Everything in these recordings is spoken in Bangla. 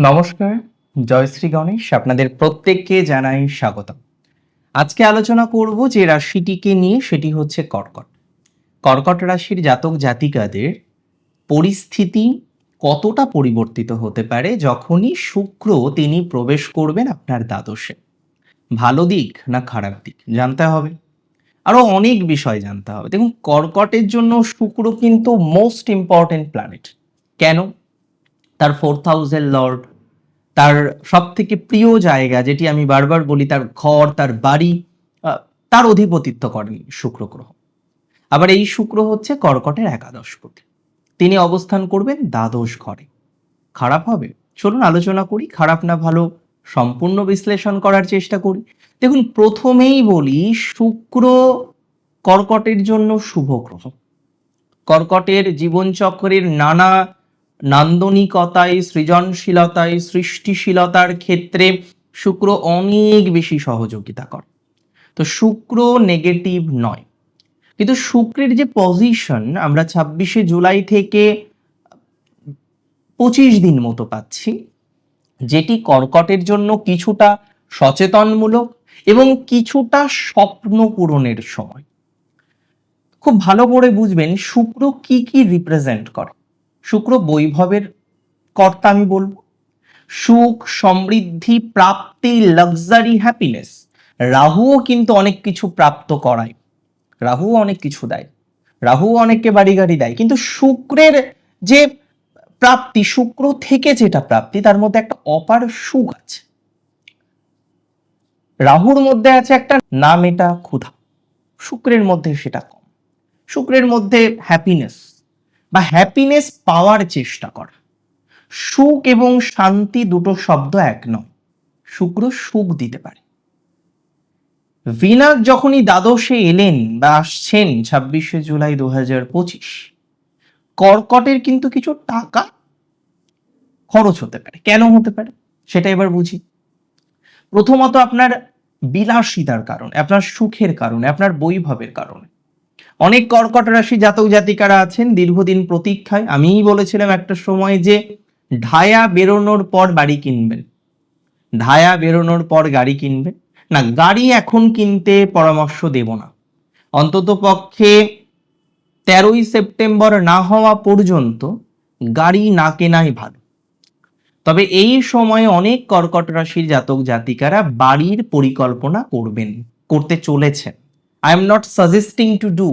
নমস্কার, জয়শ্রী গণেশ, আপনাদের প্রত্যেককে জানাই স্বাগতম। আজকে আলোচনা করব যে রাশিটিকে নিয়ে, সেটি হচ্ছে কর্কট। কর্কট রাশির জাতক জাতিকাদের পরিস্থিতি কতটা পরিবর্তিত হতে পারে যখনই শুক্র তিনি প্রবেশ করবেন আপনার দ্বাদশে। ভালো দিক না খারাপ দিক, জানতে হবে। আরও অনেক বিষয় জানতে হবে। দেখুন, কর্কটের জন্য শুক্র কিন্তু মোস্ট ইম্পর্টেন্ট প্ল্যানেট কেন? তার ফোর্থ হাউসের লর্ড তার সব থেকে প্রিয় জায়গা যেটি আমি বারবার বলি, তার ঘর, তার বাড়ি তার অধিপতিত্ব করেন শুক্র গ্রহ আবার এই শুক্র হচ্ছে কর্কটের একাদশ একাদশপতি তিনি অবস্থান করবেন দ্বাদশ ঘরে। খারাপ হবে? চলুন আলোচনা করি। খারাপ না ভালো সম্পূর্ণ বিশ্লেষণ করার চেষ্টা করি। দেখুন, প্রথমেই বলি, শুক্র কর্কটের জন্য শুভ গ্রহ। কর্কটের জীবনচক্রের নানা নান্দনিকতায়, সৃজনশীলতায়, সৃষ্টিশীলতার ক্ষেত্রে শুক্র অনেক বেশি সহযোগিতা করে। তো শুক্র নেগেটিভ নয়। কিন্তু শুক্রের যে পজিশন আমরা ছাব্বিশে জুলাই থেকে পঁচিশ দিন মতো পাচ্ছি, যেটি কর্কটের জন্য কিছুটা সচেতনমূলক এবং কিছুটা স্বপ্ন পূরণের সময়। খুব ভালো করে বুঝবেন শুক্র কি কি রিপ্রেজেন্ট করে। শুক্র বৈভবের কর্তা আমি বলব। সুখ, সমৃদ্ধি, প্রাপ্তি লাক্সারি হ্যাপিনেস রাহুও কিন্তু অনেক কিছু প্রাপ্ত করায়। রাহুও অনেক কিছু দেয়। রাহুও অনেককে বাড়ি গাড়ি দেয়। কিন্তু শুক্রের যে প্রাপ্তি, শুক্র থেকে যেটা প্রাপ্তি, তার মধ্যে একটা অপার সুখ আছে। রাহুর মধ্যে আছে একটা না মেটা ক্ষুধা। শুক্রের মধ্যে সেটা কম। শুক্রের মধ্যে হ্যাপিনেস বা হ্যাপিনেস পাওয়ার চেষ্টা করা। সুখ এবং শান্তি দুটো শব্দ এক নয়। শুক্র সুখ দিতে পারে। ভিনাস যখনই দ্বাদশে এলেন বা আসছেন ছাব্বিশে জুলাই দু হাজার পঁচিশ, কর্কটের কিন্তু কিছু টাকা খরচ হতে পারে। কেন হতে পারে? সেটা এবার বুঝি। প্রথমত আপনার বিলাসিতার কারণে, আপনার সুখের কারণে, আপনার বৈভবের কারণে। অনেক কর্কট রাশি জাতক জাতিকারা আছেন, দীর্ঘদিন প্রতীক্ষায়। আমিই বলেছিলাম একটা সময় যে ঢায়া বেরোনোর পর বাড়ি কিনবেন। ঢায়া বেরোনোর পর গাড়ি কিনবেন। না, গাড়ি এখন কিনতে পরামর্শ দেব না। অন্তত পক্ষে তেরোই সেপ্টেম্বর না হওয়া পর্যন্ত গাড়ি না কেনাই ভালো। তবে এই সময়ে অনেক কর্কট রাশির জাতক জাতিকারা বাড়ির পরিকল্পনা করবেন, করতে চলেছেন। I am not suggesting to do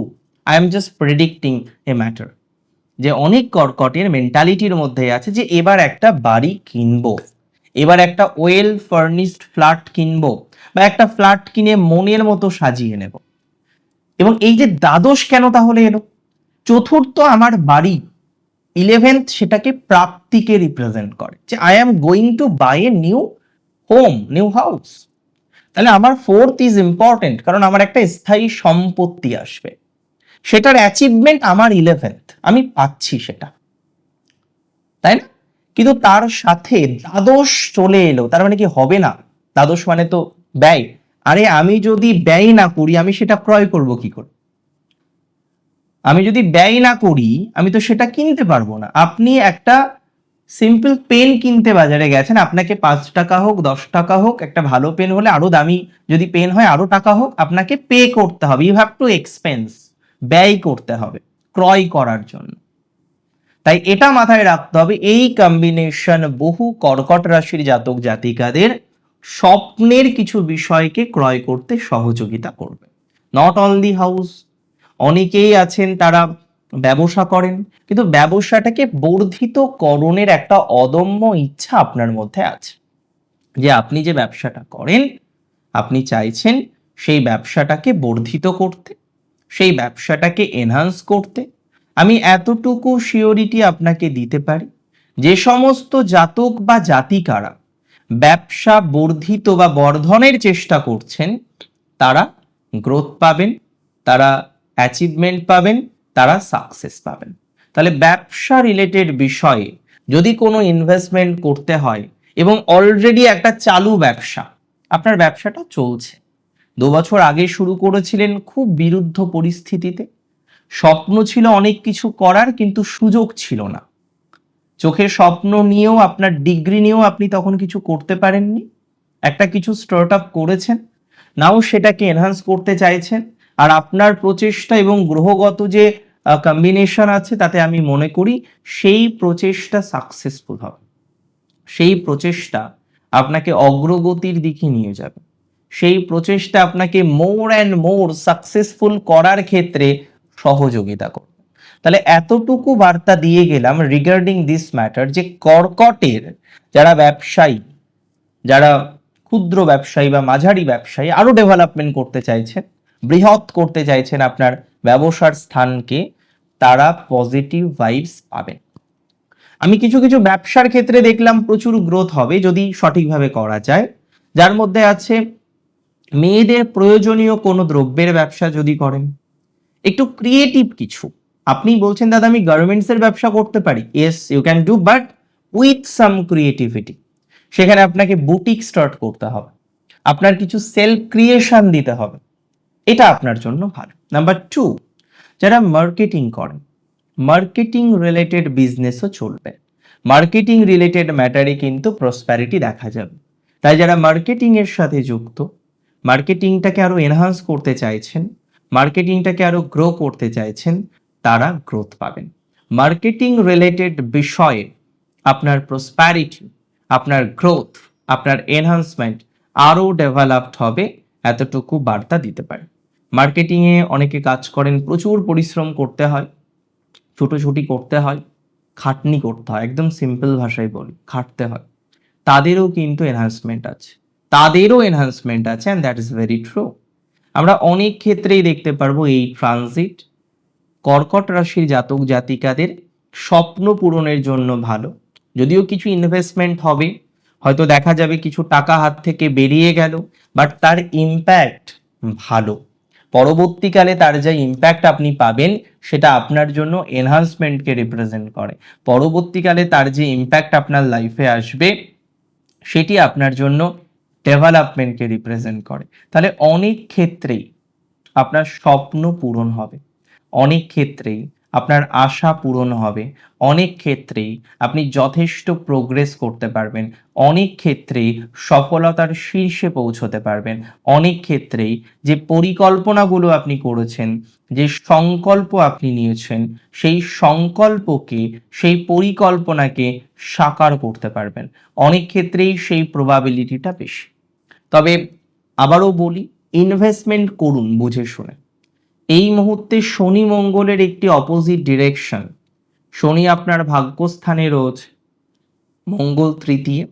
I am just predicting a matter যে অনেক কর্কটের মেন্টালিটির মধ্যে আছে যে এবার একটা বাড়ি কিনবো। এবার একটা ওয়েল ফার্নিশড ফ্ল্যাট কিনবো বা একটা ফ্ল্যাট কিনে মনের মতো সাজিয়ে নেব। এবং এই যে দ্বাদশ কেন তাহলে এলো? চতুর্থ আমার বাড়ি। ইলেভেন্থ সেটাকে প্রাপ্তিকে রিপ্রেজেন্ট করে যে I am going to buy a new home new house তাহলে আমার ফোর্থ ইজ ইম্পর্টেন্ট কারণ আমার একটা স্থায়ী সম্পত্তি আসবে। সেটার অ্যাচিভমেন্ট আমার ইলেভেন্থ আমি পাচ্ছি সেটা। তাই না? কিন্তু তার সাথে দ্বাদশ চলে এলো। তার মানে কি হবে না? দ্বাদশ মানে তো ব্যয়। আরে আমি যদি ব্যয় না করি, আমি সেটা ক্রয় করব কি করে? আমি যদি ব্যয় না করি, আমি তো সেটা কিনতে পারব না। আপনি একটা সিম্পল পেন কিনতে বাজারে গেছেন, আপনাকে পাঁচ টাকা হোক, দশ টাকা হোক, একটা ভালো পেন হলে আরও দামি যদি পেন হয়, আরও টাকা হোক, আপনাকে পে করতে হবে। ইউ হ্যাভ টু এক্সপেন্স ব্যয় করতে হবে, ক্রয় করার জন্য। তাই এটা মাথায় রাখতে হবে, এই কম্বিনেশন বহু কর্কট রাশির জাতক জাতিকাদের স্বপ্নের কিছু বিষয়কে ক্রয় করতে সহযোগিতা করবে। নট দি হাউস অনেকেই আছেন তারা ব্যবসা করেন, কিন্তু ব্যবসাটাকে বর্ধিত করণের একটা অদম্য ইচ্ছা আপনার মধ্যে আছে। যে আপনি যে ব্যবসাটা করেন, আপনি চাইছেন সেই ব্যবসাটাকে বর্ধিত করতে। সেই ব্যবসাটাকে এনহান্স করতে। আমি এতটুকু শিওরিটি আপনাকে দিতে পারি যে সমস্ত জাতক বা জাতিকারা ব্যবসা বর্ধিত বা বর্ধনের চেষ্টা করছেন, তারা গ্রোথ পাবেন, তারা অ্যাচিভমেন্ট পাবেন, তারা সাকসেস পাবেন। তাহলে ব্যবসা রিলেটেড বিষয়ে যদি কোনো ইনভেস্টমেন্ট করতে হয় এবং অলরেডি একটা চালু ব্যবসা, আপনার ব্যবসাটা চলছে। দু বছর আগে শুরু করেছিলেন খুব বিরুদ্ধ পরিস্থিতিতে। স্বপ্ন ছিল অনেক কিছু করার, কিন্তু সুযোগ ছিল না। চোখের স্বপ্ন নিয়েও, আপনার ডিগ্রি নিয়েও আপনি তখন কিছু করতে পারেননি। একটা কিছু স্টার্ট আপ করেছেন, নাও সেটাকে এনহান্স করতে চাইছেন। আর আপনার প্রচেষ্টা এবং গ্রহগত যে কম্বিনেশন আছে, তাতে আমি মনে করি সেই প্রচেষ্টা সাকসেসফুল হবে। সেই প্রচেষ্টা আপনাকে অগ্রগতির দিকে নিয়ে যাবে। সেই প্রচেষ্টা আপনাকে মোর অ্যান্ড মোর সাকসেসফুল করার ক্ষেত্রে সহযোগিতা করবে। তাহলে এতটুকু বার্তা দিয়ে গেলাম রিগার্ডিং দিস ম্যাটার যে কর্কটের যারা ব্যবসায়ী, যারা ক্ষুদ্র ব্যবসায়ী বা মাঝারি ব্যবসায়ী, আরও ডেভেলপমেন্ট করতে চাইছেন, বৃহৎ করতে চাইছেন আপনার ব্যবসার স্থানকে, তারা পজিটিভ ভাইবস পাবেন। আমি কিছু কিছু ব্যবসার ক্ষেত্রে দেখলাম প্রচুর গ্রোথ হবে যদি সঠিকভাবে করা যায়। যার মধ্যে আছে মেয়েদের প্রয়োজনীয় কোনো দ্রব্যের ব্যবসা যদি করেন, একটু ক্রিয়েটিভ কিছু। আপনি বলছেন, দাদা, আমি গার্মেন্টসের ব্যবসা করতে পারি। Yes you can do but with some creativity সেখানে আপনাকে বুটিক স্টার্ট করতে হবে। আপনার কিছু সেলফ ক্রিয়েশন দিতে হবে। এটা আপনার জন্য ভালো। নাম্বার টু যারা মার্কেটিং করেন মার্কেটিং রিলেটেড বিজনেসও চলবে। মার্কেটিং রিলেটেড ম্যাটারে কিন্তু প্রসপ্যারিটি দেখা যাবে। তাই যারা মার্কেটিং এর সাথে যুক্ত মার্কেটিংটাকে আরও এনহান্স করতে চাইছেন, মার্কেটিংটাকে আরও গ্রো করতে চাইছেন, তারা গ্রোথ পাবেন। মার্কেটিং রিলেটেড বিষয়ে আপনার প্রসপ্যারিটি আপনার গ্রোথ আপনার এনহান্সমেন্ট আরও ডেভেলপড হবে, এতটুকু বার্তা দিতে পারে। মার্কেটিংয়ে অনেকে কাজ করেন, প্রচুর পরিশ্রম করতে হয়, ছুটোছুটি করতে হয়, খাটনি করতে হয়, একদম সিম্পল ভাষায় বলি, খাটতে হয়। তাদেরও কিন্তু এনহান্সমেন্ট আছে। তাদেরও এনহান্সমেন্ট আছে and that is very true আমরা অনেক ক্ষেত্রেই দেখতে পারব এই ট্রানজিট কর্কট রাশির জাতক জাতিকাদের স্বপ্ন পূরণের জন্য ভালো। যদিও কিছু ইনভেস্টমেন্ট হবে, হয়তো দেখা যাবে কিছু টাকা হাত থেকে বেরিয়ে গেল বাট তার ইম্প্যাক্ট ভালো। পরবর্তীকালে তার যে ইম্প্যাক্ট আপনি পাবেন, সেটা আপনার জন্য এনহান্সমেন্টকে রিপ্রেজেন্ট করে। পরবর্তীকালে তার যে ইম্প্যাক্ট আপনার লাইফে আসবে, সেটি আপনার জন্য ডেভেলপমেন্টকে রিপ্রেজেন্ট করে। তাহলে অনেক ক্ষেত্রেই আপনার স্বপ্ন পূরণ হবে। অনেক ক্ষেত্রেই আপনার আশা পূরণ হবে। অনেক ক্ষেত্রেই আপনি যথেষ্ট প্রোগ্রেস করতে পারবেন। অনেক ক্ষেত্রেই সফলতার শীর্ষে পৌঁছতে পারবেন। অনেক ক্ষেত্রেই যে পরিকল্পনাগুলো আপনি করেছেন, যে সংকল্প আপনি নিয়েছেন, সেই সংকল্পকে, সেই পরিকল্পনাকে সাকার করতে পারবেন। অনেক ক্ষেত্রেই সেই প্রবাবিলিটিটা বেশি। তবে আবারও বলি ইনভেস্টমেন্ট করুন বুঝে শুনে। এই মুহূর্তে শনি মঙ্গলের একটি অপোজিট ডিরেকশন শনি আপনার ভাগ্যস্থানে রোজ মঙ্গল তৃতীয়।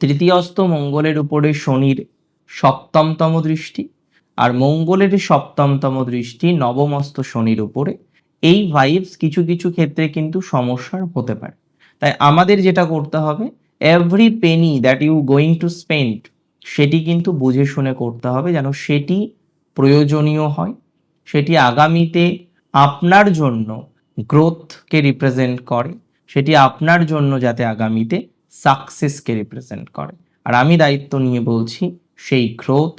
তৃতীয়স্ত মঙ্গলের উপরে শনির সপ্তমতম দৃষ্টি আর মঙ্গলের সপ্তমতম দৃষ্টি নবমস্ত শনির উপরে। এই ভাইবস কিছু কিছু ক্ষেত্রে কিন্তু সমস্যার হতে পারে। তাই আমাদের যেটা করতে হবে every penny that you going to spend সেটি কিন্তু বুঝে শুনে করতে হবে যেন সেটি প্রয়োজনীয় হয়। সেটি আগামীতে আপনার জন্য গ্রোথকে রিপ্রেজেন্ট করে, সেটি আপনার জন্য যাতে আগামীতে সাকসেসকে রিপ্রেজেন্ট করে। আর আমি দায়িত্ব নিয়ে বলছি, সেই গ্রোথ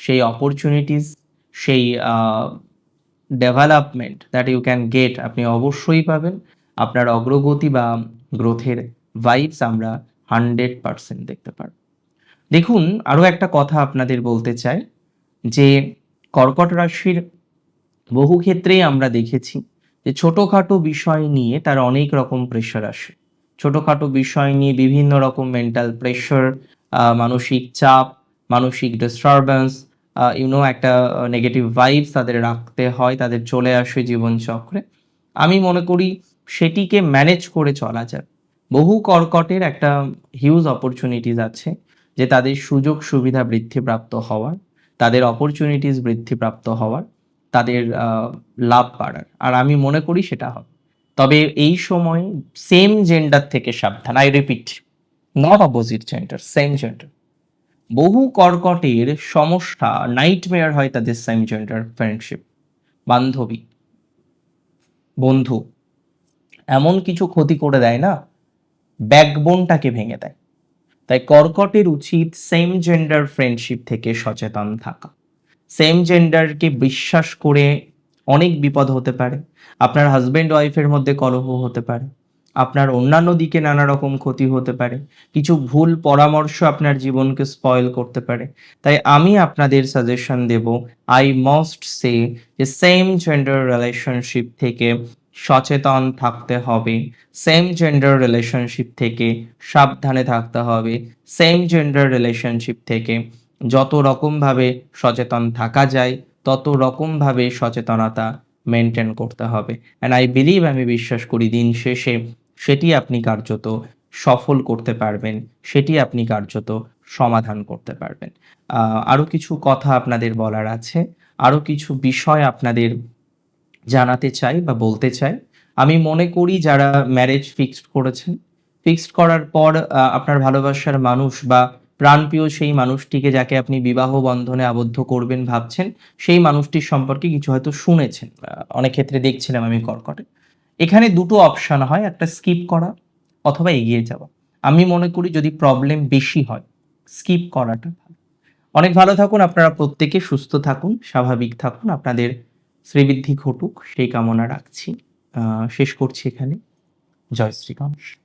সেই অপরচুনিটিস সেই development that you can get আপনি অবশ্যই পাবেন। আপনার অগ্রগতি বা গ্রোথের ভাইবস আমরা হান্ড্রেড পারসেন্ট দেখতে পারব। দেখুন আরও একটা কথা আপনাদের বলতে চাই, যে কর্কট রাশির বহু ক্ষেত্রেই আমরা দেখেছি যে ছোটোখাটো বিষয় নিয়ে তার অনেক রকম প্রেশার আসে। ছোটোখাটো বিষয় নিয়ে বিভিন্ন রকম মেন্টাল প্রেশার মানসিক চাপ, মানসিক ডিস্টারবেন্স ইউনো একটা নেগেটিভ ভাইবস তাদের রাখতে হয়, তাদের চলে আসে জীবনচক্রে। আমি মনে করি সেটিকে ম্যানেজ করে চলা যায় বহু কর্কটের একটা হিউজ অপরচুনিটিস আছে। যে তাদের সুযোগ সুবিধা বৃদ্ধিপ্রাপ্ত হওয়ার, তাদের অপরচুনিটিস বৃদ্ধিপ্রাপ্ত হওয়ার, তাদের লাভ বাড়ার। আর আমি মনে করি সেটা হবে। তবে এই সময় সেম জেন্ডার থেকে সাবধান। I repeat not opposite gender same gender বহু কর্কটের সমস্যা নাইটমেয়ার হয় তাদের সেম জেন্ডার ফ্রেন্ডশিপ বান্ধবী, বন্ধু। এমন কিছু ক্ষতি করে দেয় না ব্যাকবোনটাকে ভেঙে দেয়। তাই কর্কটের উচিত সেম জেন্ডার ফ্রেন্ডশিপ থেকে সচেতন থাকা। সেম জেন্ডারকে বিশ্বাস করে অনেক বিপদ হতে পারে। আপনার হাজব্যান্ড ওয়াইফের মধ্যে কলহ হতে পারে। আপনার অন্যান্য দিকে নানা রকম ক্ষতি হতে পারে। কিছু ভুল পরামর্শ আপনার জীবনকে স্পয়েল করতে পারে। তাই আমি আপনাদের সাজেশন দেব আই মাস্ট সে যে সেম জেন্ডার রিলেশনশিপ থেকে সচেতন থাকতে হবে। সেম জেন্ডার রিলেশনশিপ থেকে সাবধানে থাকতে হবে। সেম জেন্ডার রিলেশনশিপ থেকে যত রকমভাবে সচেতন থাকা যায় তত রকমভাবে সচেতনতা মেনটেন করতে হবে। অ্যান্ড আই বিলিভ আমি বিশ্বাস করি দিন শেষে সেটি আপনি কার্যত সফল করতে পারবেন সেটি আপনি কার্যত সমাধান করতে পারবেন। আহ, আরও কিছু কথা আপনাদের বলার আছে আরও কিছু বিষয় আপনাদের জানাতে চাই বা বলতে চাই। আমি মনে করি যারা ম্যারেজ ফিক্সড করেছেন ফিক্সড করার পর আপনার ভালোবাসার মানুষ বা প্রাণপ্রিয় সেই মানুষটিকে যাকে আপনি বিবাহ বন্ধনে আবদ্ধ করবেন ভাবছেন, সেই মানুষটির সম্পর্কে কিছু হয়তো শুনেছেন। অনেক ক্ষেত্রে দেখছিলাম আমি কর্কটে। এখানে দুটো অপশন হয়, একটা স্কিপ করা অথবা এগিয়ে যাওয়া। আমি মনে করি যদি প্রবলেম বেশি হয় স্কিপ করাটা অনেক ভালো থাকুন, আপনারা প্রত্যেকে সুস্থ থাকুন, স্বাভাবিক থাকুন, আপনাদের শ্রীবৃদ্ধি ঘটুক সেই কামনা রাখছি। শেষ করছি এখানে। জয় শ্রী গণেশ